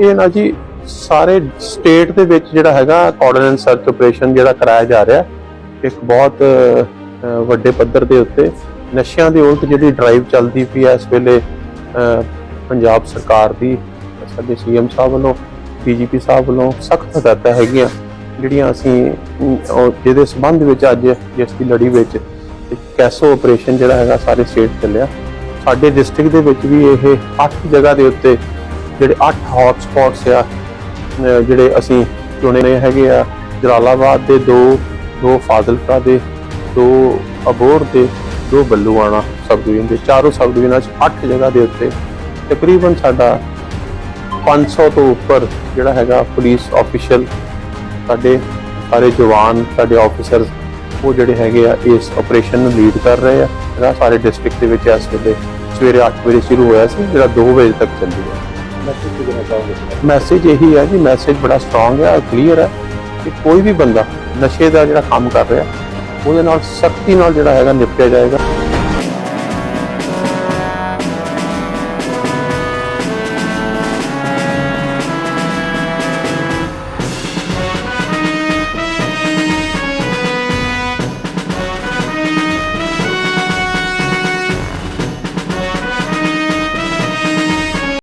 ਇਹ ਨਾ ਜੀ ਸਾਰੇ ਸਟੇਟ ਦੇ ਵਿੱਚ ਜਿਹੜਾ ਹੈਗਾ ਕੋਆਰਡੀਨੇਟ ਸਰਚ ਆਪਰੇਸ਼ਨ ਜਿਹੜਾ ਕਰਾਇਆ ਜਾ ਰਿਹਾ, ਇੱਕ ਬਹੁਤ ਵੱਡੇ ਪੱਧਰ ਦੇ ਉੱਤੇ ਨਸ਼ਿਆਂ ਦੇ ਉਲਟ ਜਿਹੜੀ ਡਰਾਈਵ ਚੱਲਦੀ ਪਈ ਹੈ ਇਸ ਵੇਲੇ ਪੰਜਾਬ ਸਰਕਾਰ ਦੀ, ਸਾਡੇ ਸੀਐਮ ਸਾਹਿਬ ਵੱਲੋਂ ਡੀਜੀਪੀ ਸਾਹਿਬ ਵੱਲੋਂ ਸਖਤ ਹਦਾਇਤਾਂ ਹੈਗੀਆਂ, ਜਿਹੜੀਆਂ ਅਸੀਂ ਜਿਹਦੇ ਸਬੰਧ ਵਿੱਚ ਅੱਜ ਜਿਸ ਦੀ ਲੜੀ ਵਿੱਚ ਕੈਸੋ ਆਪਰੇਸ਼ਨ ਜਿਹੜਾ ਹੈਗਾ ਸਾਰੇ ਸਟੇਟ ਚੱਲਿਆ। ਸਾਡੇ ਡਿਸਟ੍ਰਿਕਟ ਦੇ ਵਿੱਚ ਵੀ ਇਹ 8 ਜਗ੍ਹਾ ਦੇ ਉੱਤੇ ਜਿਹੜੇ 8 ਹੌਟ ਸਪੌਟਸ ਆ ਜਿਹੜੇ ਅਸੀਂ ਚੁਣੇ ਨੇ ਹੈਗੇ ਆ, ਜਲਾਲਾਬਾਦ ਦੇ ਦੋ ਦੋ ਫਾਜ਼ਿਲਕਾ ਦੇ, ਦੋ ਅਬੋਰ ਦੇ, ਦੋ ਬੱਲੂਆਣਾ ਸਬ ਡਿਵੀਜ਼ਨ ਦੇ, ਚਾਰੋਂ ਸਬ ਡਿਵੀਜ਼ਨਾਂ 'ਚ 8 ਜਗ੍ਹਾ ਦੇ ਉੱਤੇ। ਤਕਰੀਬਨ ਸਾਡਾ 500 ਤੋਂ ਉੱਪਰ ਜਿਹੜਾ ਹੈਗਾ ਪੁਲਿਸ ਆਫੀਸ਼ੀਅਲ ਸਾਡੇ ਸਾਰੇ ਜਵਾਨ, ਸਾਡੇ ਆਫੀਸਰਸ ਉਹ ਜਿਹੜੇ ਹੈਗੇ ਆ, ਇਸ ਆਪਰੇਸ਼ਨ ਨੂੰ ਲੀਡ ਕਰ ਰਹੇ ਆ। ਜਿਹੜਾ ਸਾਰੇ ਡਿਸਟ੍ਰਿਕਟ ਦੇ ਵਿੱਚ ਇਸ ਵੇਲੇ ਸਵੇਰੇ 8 ਵਜੇ ਸ਼ੁਰੂ ਹੋਇਆ ਸੀ, ਜਿਹੜਾ 2 ਵਜੇ ਤੱਕ ਚੱਲੂਗਾ। ਮੈਸੇਜ ਕੀ ਦੇਣਾ ਚਾਹੋਗੇ? ਮੈਸੇਜ ਇਹੀ ਹੈ ਜੀ ਮੈਸੇਜ ਬੜਾ ਸਟਰੋਂਗ ਹੈ ਕਲੀਅਰ ਹੈ ਕਿ ਕੋਈ ਵੀ ਬੰਦਾ ਨਸ਼ੇ ਦਾ ਜਿਹੜਾ ਕੰਮ ਕਰ ਰਿਹਾ, ਉਹਦੇ ਨਾਲ ਸਖਤੀ ਨਾਲ ਜਿਹੜਾ ਹੈਗਾ ਨਿਪਟਿਆ ਜਾਏਗਾ।